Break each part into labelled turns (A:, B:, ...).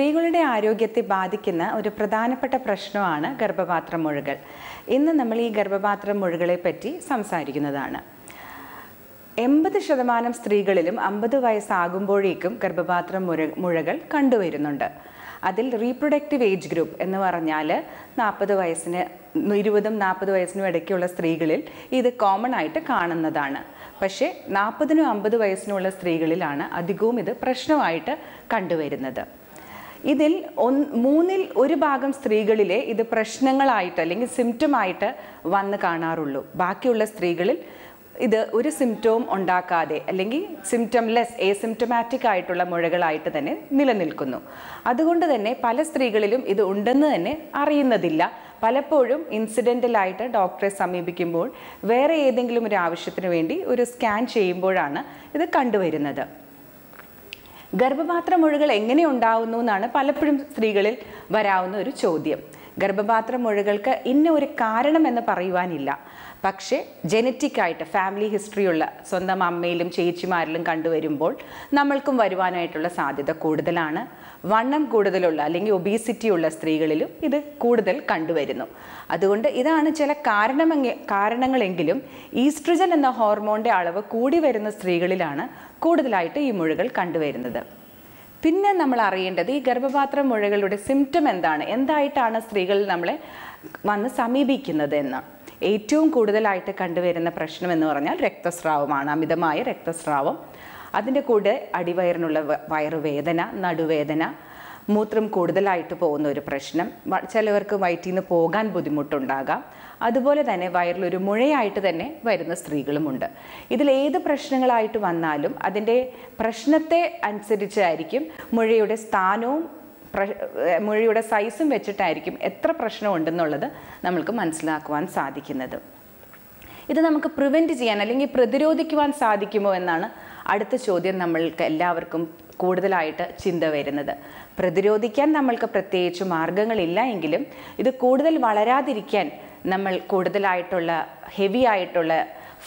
A: സ്ത്രീകളുടെ ആരോഗ്യത്തെ ബാധിക്കുന്ന ഒരു പ്രധാനപ്പെട്ട പ്രശ്നമാണ് ഗർഭപാത്ര മുഴകൾ ഇന്ന് നമ്മൾ ഈ ഗർഭപാത്ര മുഴകളെ പറ്റി സംസാരിക്കുന്നതാണ്. എൺപത് ശതമാനം സ്ത്രീകളിലും അമ്പത് വയസ്സാകുമ്പോഴേക്കും ഗർഭപാത്ര മുഴ മുഴകൾ കണ്ടുവരുന്നുണ്ട്. അതിൽ റീപ്രൊഡക്റ്റീവ് ഏജ് ഗ്രൂപ്പ് എന്ന് പറഞ്ഞാൽ നാൽപ്പത് വയസ്സിന് ഇരുപതും നാൽപ്പത് വയസ്സിനും ഇടയ്ക്കുള്ള സ്ത്രീകളിൽ ഇത് കോമൺ ആയിട്ട് കാണുന്നതാണ്. പക്ഷേ നാൽപ്പതിനും അമ്പത് വയസ്സിനുമുള്ള സ്ത്രീകളിലാണ് അധികവും ഇത് പ്രശ്നമായിട്ട് കണ്ടുവരുന്നത്. ഇതിൽ ഒന്ന് മൂന്നിൽ ഒരു ഭാഗം സ്ത്രീകളിലെ ഇത് പ്രശ്നങ്ങളായിട്ട് അല്ലെങ്കിൽ സിംറ്റമായിട്ട് വന്ന് കാണാറുള്ളൂ. ബാക്കിയുള്ള സ്ത്രീകളിൽ ഇത് ഒരു സിംറ്റവും ഉണ്ടാക്കാതെ അല്ലെങ്കിൽ സിംറ്റംലെസ് എസിംറ്റമാറ്റിക് ആയിട്ടുള്ള മുഴകളായിട്ട് തന്നെ നിലനിൽക്കുന്നു. അതുകൊണ്ട് തന്നെ പല സ്ത്രീകളിലും ഇത് ഉണ്ടെന്ന് തന്നെ അറിയുന്നതില്ല. പലപ്പോഴും ഇൻസിഡന്റലായിട്ട് ഡോക്ടറെ സമീപിക്കുമ്പോൾ വേറെ ഏതെങ്കിലും ഒരു ആവശ്യത്തിന് വേണ്ടി ഒരു സ്കാൻ ചെയ്യുമ്പോഴാണ് ഇത് കണ്ടുവരുന്നത്. ഗർഭപാത്ര മുഴകൾ എങ്ങനെ ഉണ്ടാവുന്നു എന്നാണ് പലപ്പോഴും സ്ത്രീകളിൽ വരാവുന്ന ഒരു ചോദ്യം. ഗർഭപാത്ര മുഴകൾക്ക് ഇന്ന ഒരു കാരണമെന്ന് പറയുവാനില്ല. പക്ഷേ ജനറ്റിക്കായിട്ട് ഫാമിലി ഹിസ്റ്ററിയുള്ള സ്വന്തം അമ്മയിലും ചേച്ചിമാരിലും കണ്ടുവരുമ്പോൾ നമ്മൾക്കും വരുവാനായിട്ടുള്ള സാധ്യത കൂടുതലാണ്. വണ്ണം കൂടുതലുള്ള അല്ലെങ്കിൽ ഒബീസിറ്റി ഉള്ള സ്ത്രീകളിലും ഇത് കൂടുതൽ കണ്ടുവരുന്നു. അതുകൊണ്ട് ഇതാണ് ചില കാരണമെങ്കിൽ കാരണങ്ങളെങ്കിലും ഈസ്ട്രജൻ എന്ന ഹോർമോണിന്റെ അളവ് കൂടി വരുന്ന സ്ത്രീകളിലാണ് കൂടുതലായിട്ട് ഈ മുഴകൾ കണ്ടുവരുന്നത്. പിന്നെ നമ്മൾ അറിയേണ്ടത് ഈ ഗർഭപാത്ര മുഴകളുടെ സിംറ്റം എന്താണ്? എന്തായിട്ടാണ് സ്ത്രീകൾ നമ്മളെ വന്ന് സമീപിക്കുന്നത് എന്ന്? ഏറ്റവും കൂടുതലായിട്ട് കണ്ടുവരുന്ന പ്രശ്നം എന്ന് പറഞ്ഞാൽ രക്തസ്രാവമാണ് അമിതമായ രക്തസ്രാവം. അതിന്റെ കൂടെ അടിവയറിനുള്ള വയറുവേദന നടുവേദന മൂത്രം കൂടുതലായിട്ട് പോകുന്ന ഒരു പ്രശ്നം. ചിലവർക്ക് വയറ്റിൽ നിന്ന് പോകാൻ ബുദ്ധിമുട്ടുണ്ടാകാം. അതുപോലെ തന്നെ വയറിലൊരു മുഴയായിട്ട് തന്നെ വരുന്ന സ്ത്രീകളുമുണ്ട്. ഇതിൽ ഏത് പ്രശ്നങ്ങളായിട്ട് വന്നാലും അതിന്റെ പ്രശ്നത്തെ അനുസരിച്ചായിരിക്കും മുഴയുടെ സ്ഥാനവും മുഴയുടെ സൈസും വെച്ചിട്ടായിരിക്കും എത്ര പ്രശ്നമുണ്ടെന്നുള്ളത് നമ്മൾക്ക് മനസ്സിലാക്കുവാൻ സാധിക്കുന്നത്. ഇത് നമുക്ക് പ്രിവെന്റ് ചെയ്യാൻ അല്ലെങ്കിൽ പ്രതിരോധിക്കുവാൻ സാധിക്കുമോ എന്നാണ് അടുത്ത ചോദ്യം നമ്മൾക്ക് എല്ലാവർക്കും കൂടുതലായിട്ട് ചിന്ത വരുന്നത്. പ്രതിരോധിക്കാൻ നമ്മൾക്ക് പ്രത്യേകിച്ച് മാർഗങ്ങളില്ല എങ്കിലും ഇത് കൂടുതൽ വളരാതിരിക്കാൻ നമ്മൾ കൂടുതലായിട്ടുള്ള ഹെവി ആയിട്ടുള്ള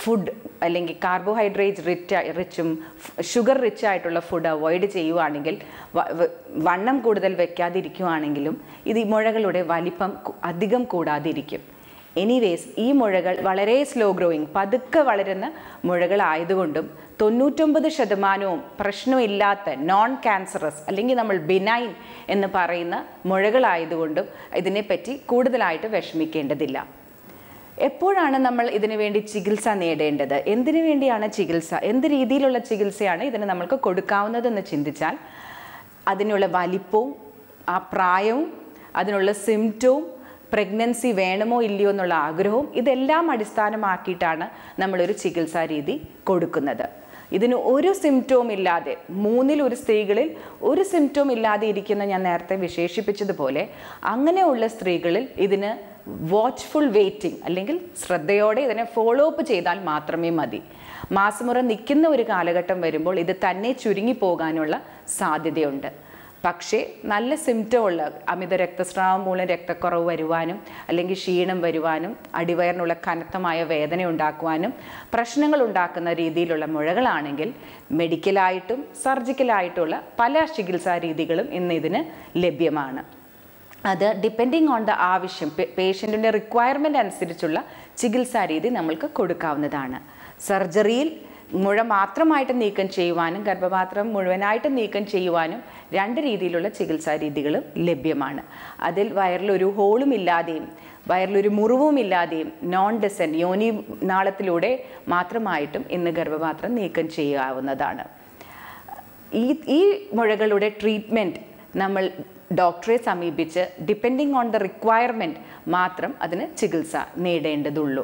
A: ഫുഡ് അല്ലെങ്കിൽ കാർബോഹൈഡ്രേറ്റ് റിച്ച് റിച്ചും ഷുഗർ റിച്ച് ആയിട്ടുള്ള ഫുഡ് അവോയ്ഡ് ചെയ്യുവാണെങ്കിൽ വണ്ണം കൂടുതൽ വെക്കാതിരിക്കുവാണെങ്കിലും ഇത് ഈ മുഴകളുടെ വലിപ്പം അധികം കൂടാതിരിക്കും. എനിവേസ് ഈ മുഴകൾ വളരെ സ്ലോ ഗ്രോയിങ് പതുക്കെ വളരുന്ന മുഴകളായതുകൊണ്ടും തൊണ്ണൂറ്റൊമ്പത് ശതമാനവും പ്രശ്നമില്ലാത്ത നോൺ ക്യാൻസറസ് അല്ലെങ്കിൽ നമ്മൾ ബിനൈൻ എന്ന് പറയുന്ന മുഴകളായതുകൊണ്ടും ഇതിനെപ്പറ്റി കൂടുതലായിട്ട് വിഷമിക്കേണ്ടതില്ല. എപ്പോഴാണ് നമ്മൾ ഇതിനു വേണ്ടി ചികിത്സ നേടേണ്ടത്? എന്തിനു വേണ്ടിയാണ് ചികിത്സ? എന്ത് രീതിയിലുള്ള ചികിത്സയാണ് ഇതിന് നമ്മൾക്ക് കൊടുക്കാവുന്നതെന്ന് ചിന്തിച്ചാൽ അതിനുള്ള വലിപ്പവും ആ പ്രായവും അതിനുള്ള സിംറ്റവും പ്രഗ്നൻസി വേണമോ ഇല്ലയോ എന്നുള്ള ആഗ്രഹവും ഇതെല്ലാം അടിസ്ഥാനമാക്കിയിട്ടാണ് നമ്മളൊരു ചികിത്സാ രീതി കൊടുക്കുന്നത്. ഇതിന് ഒരു സിംറ്റവും ഇല്ലാതെ മൂന്നിൽ ഒരു സ്ത്രീകളിൽ ഒരു സിംറ്റവും ഇല്ലാതെ ഇരിക്കുന്ന ഞാൻ നേരത്തെ വിശേഷിപ്പിച്ചതുപോലെ അങ്ങനെയുള്ള സ്ത്രീകളിൽ ഇതിന് വാച്ച്ഫുൾ വെയിറ്റിംഗ് അല്ലെങ്കിൽ ശ്രദ്ധയോടെ ഇതിനെ ഫോളോ അപ്പ് ചെയ്താൽ മാത്രമേ മതി. മാസമുറ നിൽക്കുന്ന ഒരു കാലഘട്ടം വരുമ്പോൾ ഇത് തന്നെ ചുരുങ്ങി പോകാനുള്ള സാധ്യതയുണ്ട്. പക്ഷേ നല്ല സിംറ്റം ഉള്ള അമിത രക്തസ്രാവം മൂലം രക്തക്കുറവ് വരുവാനും അല്ലെങ്കിൽ ക്ഷീണം വരുവാനും അടിവയറിനുള്ള കനത്തമായ വേദന ഉണ്ടാക്കുവാനും പ്രശ്നങ്ങൾ ഉണ്ടാക്കുന്ന രീതിയിലുള്ള മുഴകളാണെങ്കിൽ മെഡിക്കലായിട്ടും സർജിക്കലായിട്ടുള്ള പല ചികിത്സാ രീതികളും ഇന്ന് ഇതിന് ലഭ്യമാണ്. അത് ഡിപ്പെൻഡിങ് ഓൺ ദ ആവശ്യം പേഷ്യന്റിന്റെ റിക്വയർമെന്റ് അനുസരിച്ചുള്ള ചികിത്സാ രീതി നമ്മൾക്ക് കൊടുക്കാവുന്നതാണ്. സർജറിയിൽ മുഴ മാത്രമായിട്ട് നീക്കം ചെയ്യുവാനും ഗർഭപാത്രം മുഴുവനായിട്ട് നീക്കം ചെയ്യുവാനും രണ്ട് രീതിയിലുള്ള ചികിത്സാ രീതികൾ ലഭ്യമാണ്. അതിൽ വയറിലൊരു ഹോളും ഇല്ലാതെയും വയറിലൊരു മുറിവും ഇല്ലാതെയും നോൺ ഡെസൻ യോനി നാളത്തിലൂടെ മാത്രമായിട്ടും ഇന്ന് ഗർഭപാത്രം നീക്കം ചെയ്യാവുന്നതാണ്. ഈ ഈ മുഴകളുടെ ട്രീറ്റ്മെന്റ് നമ്മൾ ഡോക്ടറെ സമീപിച്ച് ഡിപ്പെൻഡിങ് ഓൺ ദ റിക്വയർമെന്റ് മാത്രം അതിന് ചികിത്സ നേടേണ്ടതുള്ളൂ.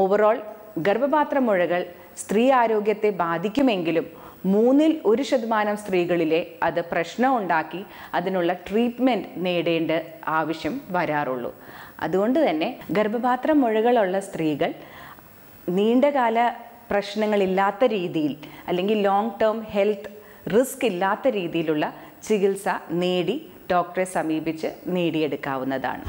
A: ഓവറോൾ ഗർഭപാത്ര മുഴകൾ സ്ത്രീ ആരോഗ്യത്തെ ബാധിക്കുമെങ്കിലും മൂന്നിൽ ഒരു ശതമാനം സ്ത്രീകളിലെ അത് പ്രശ്നം ഉണ്ടാക്കി അതിനുള്ള ട്രീറ്റ്മെന്റ് നേടേണ്ട ആവശ്യം വരാറുള്ളൂ. അതുകൊണ്ട് തന്നെ ഗർഭപാത്രം മുഴകളുള്ള സ്ത്രീകൾ നീണ്ടകാല പ്രശ്നങ്ങളില്ലാത്ത രീതിയിൽ അല്ലെങ്കിൽ ലോങ് ടേം ഹെൽത്ത് റിസ്ക് ഇല്ലാത്ത രീതിയിലുള്ള ചികിത്സ നേടി ഡോക്ടറെ സമീപിച്ച് നേടിയെടുക്കാവുന്നതാണ്.